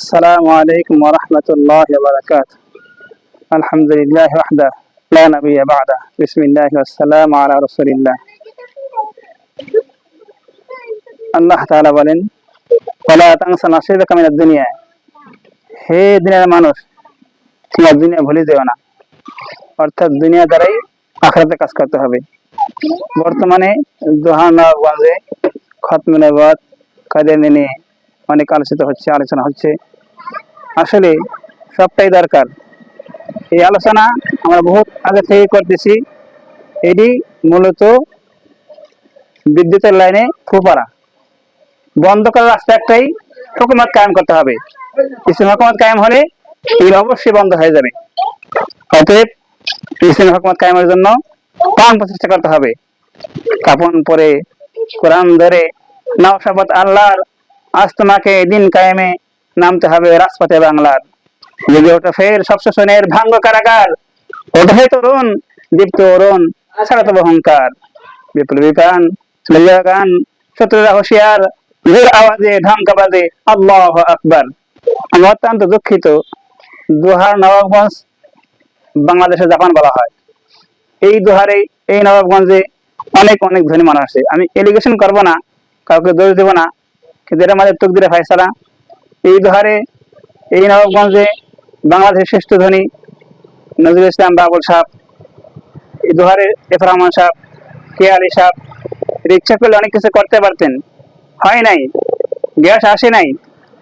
السلام عليكم ورحمة الله وبركاته الحمد لله وحده لا نبي بعده بسم الله والسلام على رسول الله আল্লাহ তাআলা বলেন ওলা তাংসা নাসিবাকা মিনাদ দুনিয়া হে দুনিয়ার মানুষ তোমার দুনিয়া ভুলে যেও না অর্থাৎ দুনিয়া দ্বারাই আখরাতে কাজ করতে হবে বর্তমানে দোহানগঞ্জে খতম নবাদ কাদের নিয়ে অনেক আলোচিত হচ্ছে, আলোচনা হচ্ছে। আসলে সবটাই দরকার। এই আলোচনা আমরা বহুত আগে থেকে করতেছি। এটি মূলত বিদ্যুতের লাইনে ফুপারা বন্ধ করার রাস্তা একটাই হুকুমত কায়েম করতে হবে। ইসলাম হুকুমত কায়েম হলে এগুলো অবশ্যই বন্ধ হয়ে যাবে। অতএব ইসলাম হুকুমত কায়েমের জন্য প্রাণ প্রচেষ্টা করতে হবে। কাপন পরে, কোরআন ধরে, নওশাবত আল্লাহর আজ তোমাকে দিন কায়েমে নামতে হবে রাজপথে বাংলার। জেগে ওঠা ফের সব শোষণের ভাঙ্গ কারাগার হে তরুণ, দীপ্ত অরুণ ছাড়া তব অহংকার। বিপ্লবী প্রাণ গান, শত্রুরা হুঁশিয়ার, জোর আওয়াজে ঢামকা বাজে আল্লাহ আকবার। আমি অত্যন্ত দুঃখিত। দুহার নবাবগঞ্জ বাংলাদেশে জাপান বলা হয়। এই দুহারে, এই নবাবগঞ্জে অনেক অনেক ধনী মানুষ আছে। আমি এলিগেশন করব না, কাউকে দোষ দেব না। এটা আমাদের তকদিরে ফায়সালা। এই দুহারে এই নবাবগঞ্জে বাংলাদেশের শ্রেষ্ঠ ধনী নজরুল ইসলাম বাবুল সাহ এই দুহারে এফ রহমান সাহ কে আলী সাহ ইচ্ছা করলে অনেক কিছু করতে পারতেন। হয় নাই গ্যাস আসে নাই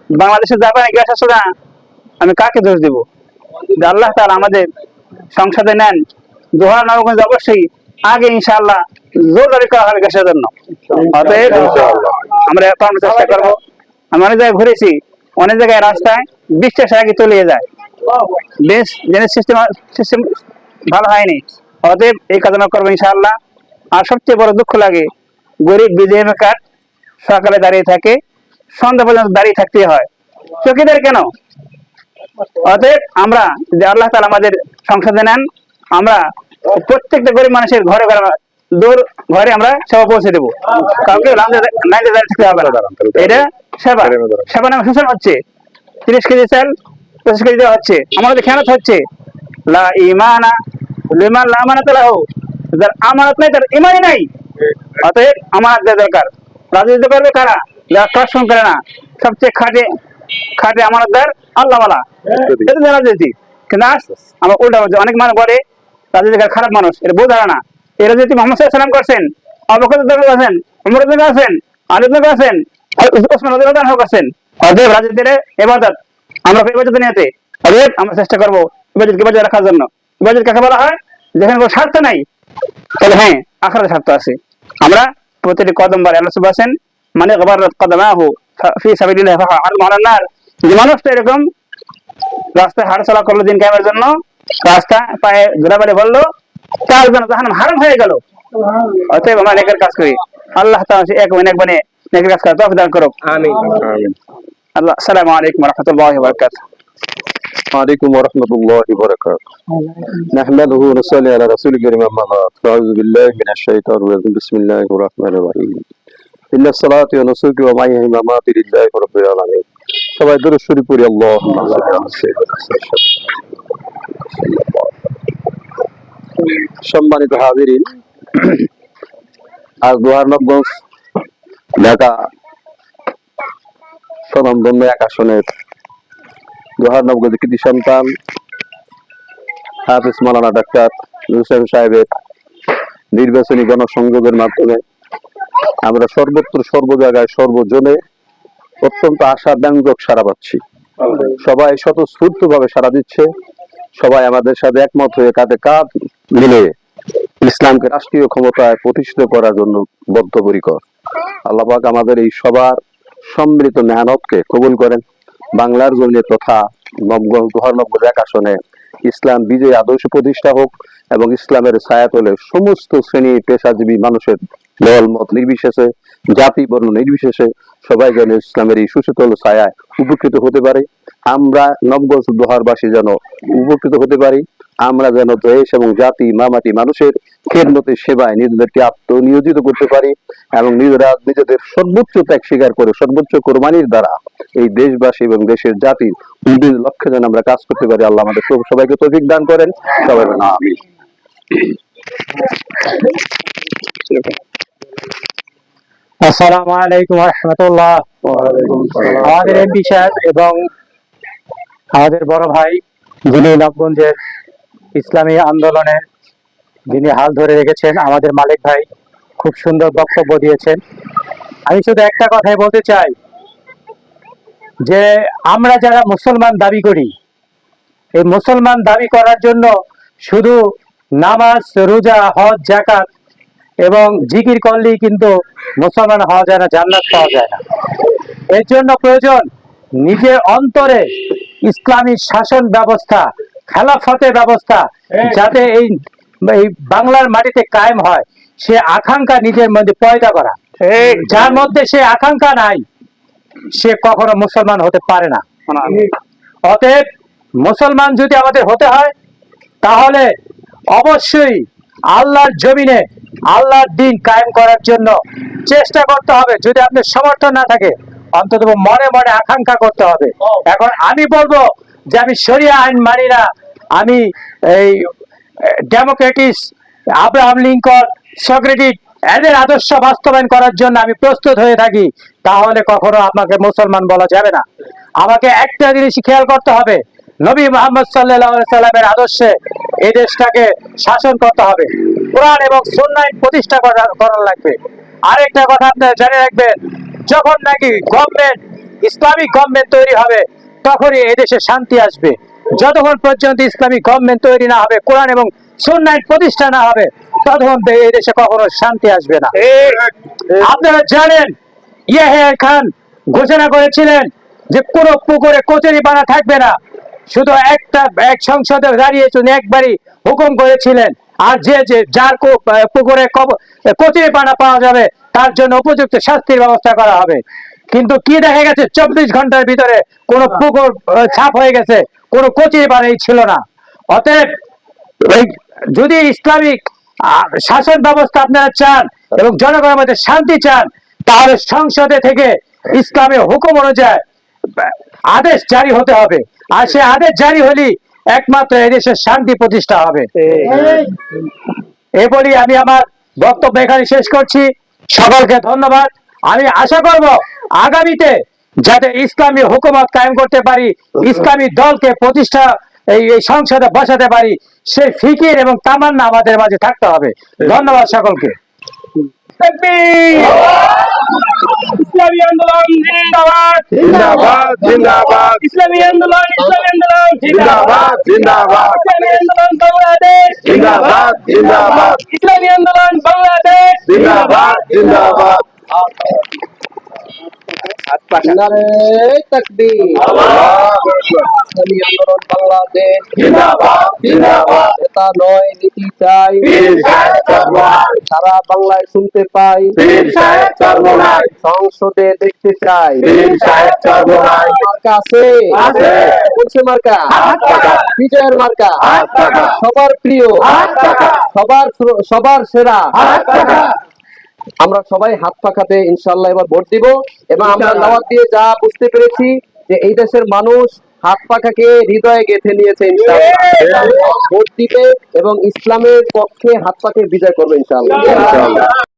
বাংলাদেশে যাবে না গ্যাস আসে না আমি কাকে দোষ দেব? আল্লাহ তাআলা আমাদের সংসদে নেন দোহার নবগঞ্জ অবশ্যই আগে ইনশাআল্লাহ জোর দাবি করা হবে গ্যাসের জন্য। অতএব আমরা এখন চেষ্টা করব। আমি অনেক জায়গায় ঘুরেছি অনেক জায়গায় রাস্তায় বিশ্বাস আগে তলিয়ে যায়। বেশ জেনের সিস্টেম সিস্টেম ভালো হয়নি। অতএব এই কাজ আমরা করব ইনশাআল্লাহ। আর সবচেয়ে বড় দুঃখ লাগে গরিব বিজেপি কার্ড সকালে দাঁড়িয়ে থাকে সন্ধ্যা পর্যন্ত দাঁড়িয়ে থাকতে হয়। চকিদার কেন? অতএব আমরা যে আল্লাহ তালা আমাদের সংসদে নেন আমরা প্রত্যেকটা গরিব মানুষের ঘরে ঘরে দূর ঘরে আমরা সেবা পৌঁছে দেবো। কাউকে এটা সেবা। সেবা নামে শোষণ হচ্ছে? তিরিশ কেজি চাল, পঁচিশ কেজি দেওয়া হচ্ছে। হচ্ছে। লা ইমানা, লিমান লা যার আমানত নাই, তার ইমানই নাই। অতএব আমানত দেওয়া দরকার। রাজনীতি করবে কারা? যারা কর্ষণ করে না, সবচেয়ে খাটে খাটে আমানতদার আল্লাহ মালা এটা রাজনীতি কিন্তু আমার উল্টা অনেক মানুষ বলে রাজনীতিকার খারাপ মানুষ। এটা বোঝা না। এই রাজনীতি মোহাম্মদ করছেন আছেন আছেন আলিদ আছেন ওসমান অতএব রাজনীতির এবাদত আমরা আমরা চেষ্টা বজায় রাখার জন্য। কাকে বলা হয়? যেখানে কোনো স্বার্থ নাই, তাহলে হ্যাঁ স্বার্থ আছে। আমরা প্রতিটি কদম বারে আছেন মানে গবারত কদমাহু ফি সাবিলিল্লাহ ফাহা আলান যে মানুষটা এরকম রাস্তায় করল দিন কায়েমের জন্য রাস্তা পায়ে ঘোরাবাড়ি বলল তার জন্য জাহান্নাম হারাম হয়ে গেল অতএব আমরা নেকের কাজ করি আল্লাহ তাআলা এক এক বনে নেকের কাজ করা তৌফিক দান করুক আমিন আল্লাহ আসসালামু আলাইকুম ওয়া রাহমাতুল্লাহি ওয়া বারাকাতুহু وعليكم ورحمة الله وبركاته نحمده ونصلي على رسول الكريم أما بعد فأعوذ بالله من الشيطان الرجيم بسم الله الرحمن الرحيم إن الصلاة ونسك ومعي مماتي لله رب العالمين সবাই দরুদ শরীফ পড়ি আল্লাহুম্মা সাল্লি আলা সাইয়্যিদিনা সম্মানিত হাজিরিন আজ ঢাকা এক আসনের কৃতি সন্তান হাফিজ মালানা ডাক্তার হুসেন সাহেবের নির্বাচনী গণসংযোগের মাধ্যমে আমরা সর্বত্র সর্ব জায়গায় সর্বজনে অত্যন্ত আশা ব্যঞ্জক সারা পাচ্ছি সবাই স্বতঃস্ফূর্ত ভাবে সারা দিচ্ছে। সবাই আমাদের সাথে একমত হয়ে কাঁধে কাঁধ মিলে ইসলামকে রাষ্ট্রীয় ক্ষমতায় প্রতিষ্ঠিত করার জন্য বদ্ধপরিকর। আল্লাপাক আমাদের এই সবার সম্মিলিত মেহনতকে কবুল করেন। বাংলার জমিনে তথা আসনে ইসলাম বিজয় আদর্শ প্রতিষ্ঠা হোক এবং ইসলামের ছায়া ছায়াতলে সমস্ত শ্রেণি পেশাজীবী মানুষের দল, মত নির্বিশেষে, জাতি, বর্ণ নির্বিশেষে সবাই যেন ইসলামের এই সুশীতল ছায়ায় উপকৃত হতে পারে। আমরা নবগঞ্জ দোহারবাসী যেন উপকৃত হতে পারি। আমরা যেন দেশ এবং জাতি মামাটি মানুষের খেদমতের সেবায় নিজেদেরকে আত্মনিয়োজিত করতে পারি এবং নিজেরা নিজেদের সর্বোচ্চ ত্যাগ স্বীকার করে সর্বোচ্চ কোরবানির দ্বারা এই দেশবাসী এবং দেশের জাতির উন্নতির লক্ষ্যে যেন আমরা কাজ করতে পারি। আল্লাহ আমাদের সবাইকে তৌফিক দান করেন। সবাই বলেন আমিন। আসসালামু আলাইকুম রহমতুল্লাহ। আমাদের এমপি সাহেব এবং আমাদের বড় ভাই যিনি নবগঞ্জের ইসলামী আন্দোলনে যিনি হাল ধরে রেখেছেন, আমাদের মালিক ভাই খুব সুন্দর বক্তব্য দিয়েছেন। আমি শুধু একটা কথাই বলতে চাই, যে আমরা যারা মুসলমান দাবি করি, এই মুসলমান দাবি করার জন্য শুধু নামাজ, রোজা, হজ জাকাত এবং জিকির করলেই কিন্তু মুসলমান হওয়া যায় না, জান্নাত পাওয়া যায় না। এর জন্য প্রয়োজন নিজের অন্তরে ইসলামী শাসন ব্যবস্থা খেলাফতের ব্যবস্থা যাতে এই বাংলার মাটিতে কায়েম হয় সে আকাঙ্ক্ষা নিজের মধ্যে পয়দা করা। যার মধ্যে সে আকাঙ্ক্ষা নাই সে কখনো মুসলমান হতে পারে না। অতএব মুসলমান যদি আমাদের হতে হয় তাহলে অবশ্যই আল্লাহর জমিনে আল্লাহর দিন কায়েম করার জন্য চেষ্টা করতে হবে। যদি আপনার সমর্থন না থাকে অন্তত মনে মনে আকাঙ্ক্ষা করতে হবে। এখন আমি বলব যে আমি শরিয়া আইন মানি না, আমি এই ডেমোক্রেটিস আব্রাহাম লিঙ্কন সক্রেটিস এদের আদর্শ বাস্তবায়ন করার জন্য আমি প্রস্তুত হয়ে থাকি, তাহলে কখনো আপনাকে মুসলমান বলা যাবে না। আমাকে একটা জিনিস খেয়াল করতে হবে, নবী মোহাম্মদ সাল্লামের আদর্শে এই দেশটাকে শাসন করতে হবে। কোরআন এবং সন্ন্যায় প্রতিষ্ঠা করা লাগবে। আরেকটা কথা আপনারা জেনে রাখবেন, যখন নাকি গভর্নমেন্ট ইসলামিক গভর্নমেন্ট তৈরি হবে তখনই এদেশে শান্তি আসবে। যতক্ষণ পর্যন্ত ইসলামিক গভর্নমেন্ট তৈরি না হবে, কোরআন এবং সন্ন্যায় প্রতিষ্ঠা না হবে, ততক্ষণ এই দেশে কখনো শান্তি আসবে না। আপনারা জানেন, ইয়াহিয়া খান ঘোষণা করেছিলেন যে কোনো পুকুরে কচুরি পানা থাকবে না। শুধু একটা, এক সংসদে দাঁড়িয়ে উনি একবারই হুকুম করেছিলেন। আর যে যে, যার পুকুরে কচুরি পানা পাওয়া যাবে, তার জন্য উপযুক্ত শাস্তির ব্যবস্থা করা হবে। কিন্তু কি দেখা গেছে? চব্বিশ ঘণ্টার ভিতরে কোনো পুকুর ছাপ হয়ে গেছে কোনো কচুরি পানাই ছিল না। অতএব যদি ইসলামিক শাসন ব্যবস্থা আপনারা চান এবং জনগণের মধ্যে শান্তি চান তাহলে সংসদে থেকে ইসলামের হুকুম অনুযায়ী আদেশ জারি হতে হবে। আর সে আদেশ জারি হলেই একমাত্র এদেশের শান্তি প্রতিষ্ঠা হবে। এ বলি আমি আমার বক্তব্য এখানে শেষ করছি। সকলকে ধন্যবাদ। আমি আশা করব আগামীতে যাতে ইসলামী হুকুমত কায়েম করতে পারি ইসলামী দলকে প্রতিষ্ঠা এই এই সংসদে বসাতে পারি সেই ফিকির এবং তামান্না আমাদের মাঝে থাকতে হবে। ধন্যবাদ সকলকে। ইসলামী আন্দোলন জিন্দাবাদ। জিন্দাবাদ জিন্দাবাদ। ইসলামী আন্দোলন ইসলামী আন্দোলন জিন্দাবাদ। জিন্দাবাদ ইসলামী আন্দোলন বাংলাদেশ জিন্দাবাদ জিন্দাবাদ। ইসলামী আন্দোলন বাংলাদেশ জিন্দাবাদ জিন্দাবাদ। আন্দোলন বাংলাদেশ। নেতা নয় নীতি চাই। সারা বাংলায় শুনতে পাই। সংসদে দেখতে চাই। চরমোনাই মার্কা। বলছে বিজয়ের মার্কা। সবার প্রিয়। সবার সবার সেরা। আমরা সবাই হাত পাখাতে ইনশাল্লাহ এবার ভোট দিব এবং আমরা। দাওয়াত দিয়ে যা বুঝতে পেরেছি যে এই দেশের মানুষ হাত পাখাকে হৃদয়ে গেঁথে নিয়েছে ইনশাল্লাহ ভোট দিবে এবং ইসলামের পক্ষে হাত পাখে বিজয় করবে ইনশাআল্লাহ।